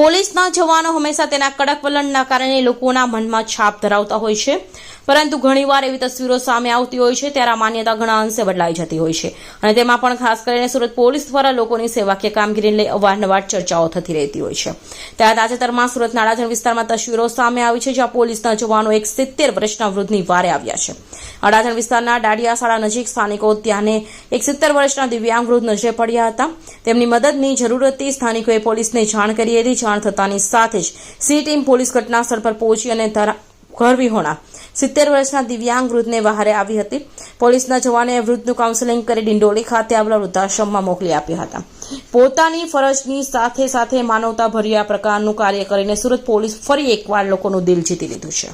પોલીસના જવાનો હંમેશા તેના કડક વલણના કારણે લોકોના મનમાં છાપ ધરાવતા હોય છે. પરંતુ ઘણીવાર એવી તસવીરો સામે આવતી હોય છે, ત્યારે માન્યતા ઘણા અંશે બદલાઈ જતી હોય છે. અને તેમાં પણ ખાસ કરીને સુરત પોલીસ દ્વારા લોકોની સેવાકીય કામગીરીને લઈ અવારનવાર ચર્ચાઓ થતી રહેતી હોય છે. ત્યારે તાજેતરમાં સુરત નાડાજણ વિસ્તારમાં તસવીરો સામે આવી છે, જ્યાં પોલીસના જવાનો એક સિત્તેર વર્ષના વૃદ્ધની વારે આવ્યા છે. અડાજણ વિસ્તારના ડાડિયાશાળા નજીક સ્થાનિકો ત્યાંને એક સિત્તેર વર્ષના દિવ્યાંગ વૃદ્ધ નજરે પડ્યા હતા. તેમની મદદની જરૂર હતી. સ્થાનિકોએ પોલીસને જાણ કરી હતી. જાણ થતાની સાથે જ સી ટીમ પોલીસ ઘટના સ્થળ પર પહોંચી અને ઘર વિહોણા. સિત્તેર વર્ષના દિવ્યાંગ વૃદ્ધને બહારે આવી હતી. પોલીસના જવાને વૃદ્ધનું કાઉન્સેલિંગ કરી ડિંડોલી ખાતે આવેલા વૃદ્ધાશ્રમમાં મોકલી આપ્યા હતા. પોતાની ફરજની સાથે સાથે માનવતાભર્યા પ્રકારનું કાર્ય કરીને સુરત પોલીસ ફરી એકવાર લોકોનું દિલ જીતી લીધું છે.